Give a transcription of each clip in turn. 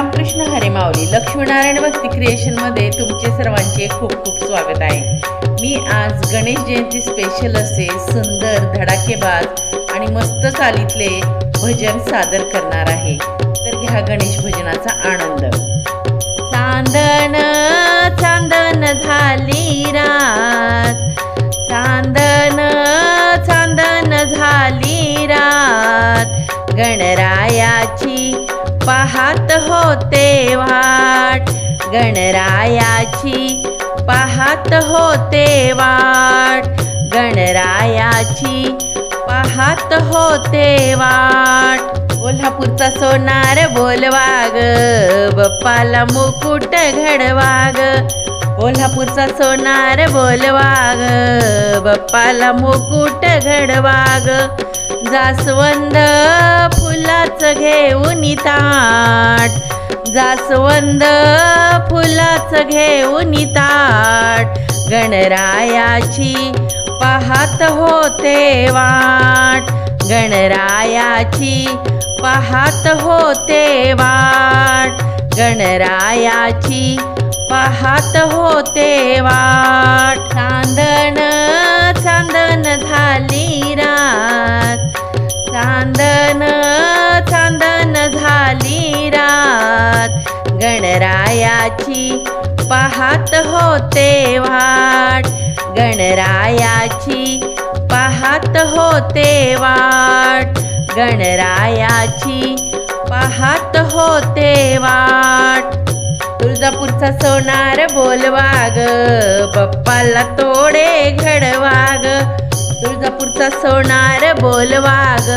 रामकृष्ण हरेमावली लक्ष्मीनारायण वस्ती क्रिएशनमध्ये तुमचे सर्वांचे खूप खूप स्वागत आहे. मी आज गणेश जयंती स्पेशल असे सुंदर धडाकेबाज आणि मस्त चालीतले भजन सादर करणार आहे. तर घ्या गणेश भजनाचा आनंद. चांदन चांदन झाली रा पाहात होते वाट. गणरायाची पाहत होते वाट. गणरायाची पाहत होते वाट. कोल्हापूरचा सोनार बोलवाग बप्पाला मुकुट घडवाग. कोल्हापूरचा सोनार बोलवाग बप्पाला मुकुट घडवाग. जास्वंद फुलाचं घेऊन ताट. जास्वंद फुलाचं घेऊन ताट. गणरायाची पाहत होते वाट. गणरायाची पाहत होते वाट. गणरायाची पाहत होते वाट. चांदण पाहत होते वाट. गणरायाची पाहत होते वाट. गणरायाची पाहत होते वाट. तुळजापूरचा सोनार बोलवाग बप्पाला तोडे घडवाग तुळजापूरचा सोनार बोलवाग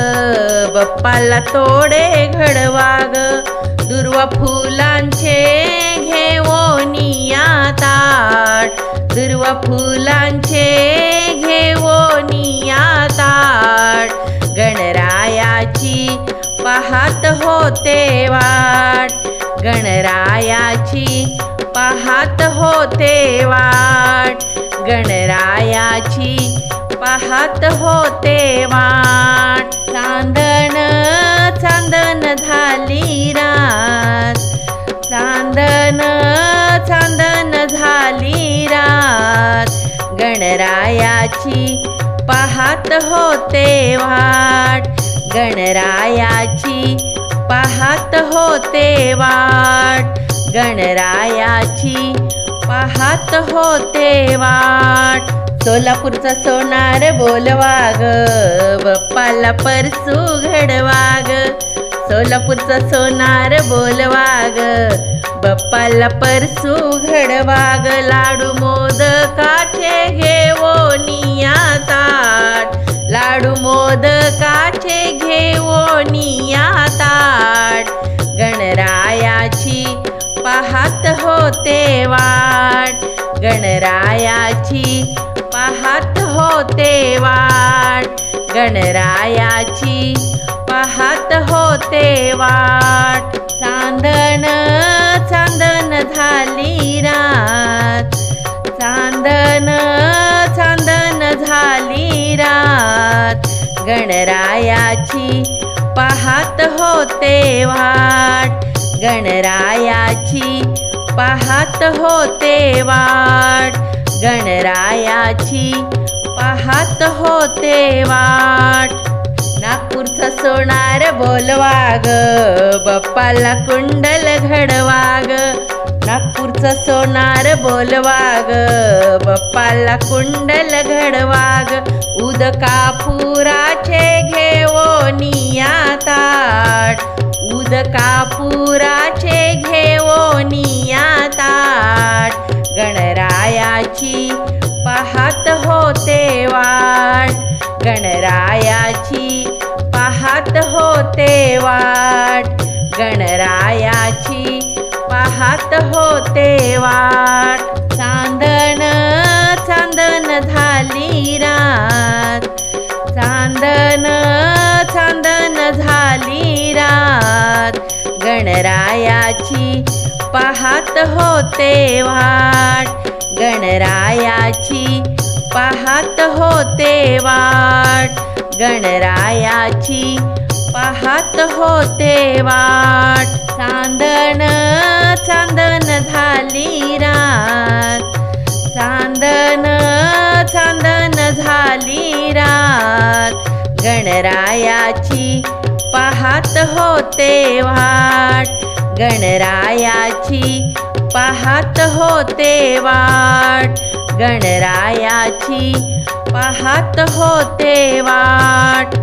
बप्पाला तोडे घडवाग दुर्व फुलांचे घेवोनिया ताट दुर्व फुलांचे घेवोनिया ताट गणरायाची पाहत होते वाट गणरायाची पाहत होते वाट गणरायाची पाहत होते वाट गणरायाची पाहत होते वाट. गणरायाची पाहत होते वाट. गणरायाची पाहत होते वाट. सोलापूरचा सोनार बोलवाग बप्पाला परसू घडवाग सोलापूरचा सोनार बोलवाग बप्पाला परसू घडवाग लाडू मोदकाचे काठे पाहात होते वाट. गणरायाची पाहात होते वाट. गणरायाची पाहात होते वाट. चांदण चांदन झाली रात. चांदन चांदन झाली रात. गणरायाची पाहात होते वाट. गणरायाची पाहत होते वाट. गणरायाची पाहत होते वाट. नागपूरचा सोनार बोलवाग बप्पाला कुंडल घडवाग. नागपूरचा सोनार बोलवाग बप्पाला कुंडल घडवाग. उदका पुराचे गणरायाची पाहत होते वाट. गणरायाची पाहत होते वाट. चांदण चांदन झाली रात. चांदन चांदन झाली रात. गणरायाची पाहत होते वाट. गणरायाची पाहत होते वाट. गणरायाची पाहत होते वाट. चांदण झाली रात. चांदण चांदण झाली रात. गणरायाची पाहत होते वाट. गणरायाची पाहत होते वाट. गणरायाची. पाहत होते वाट.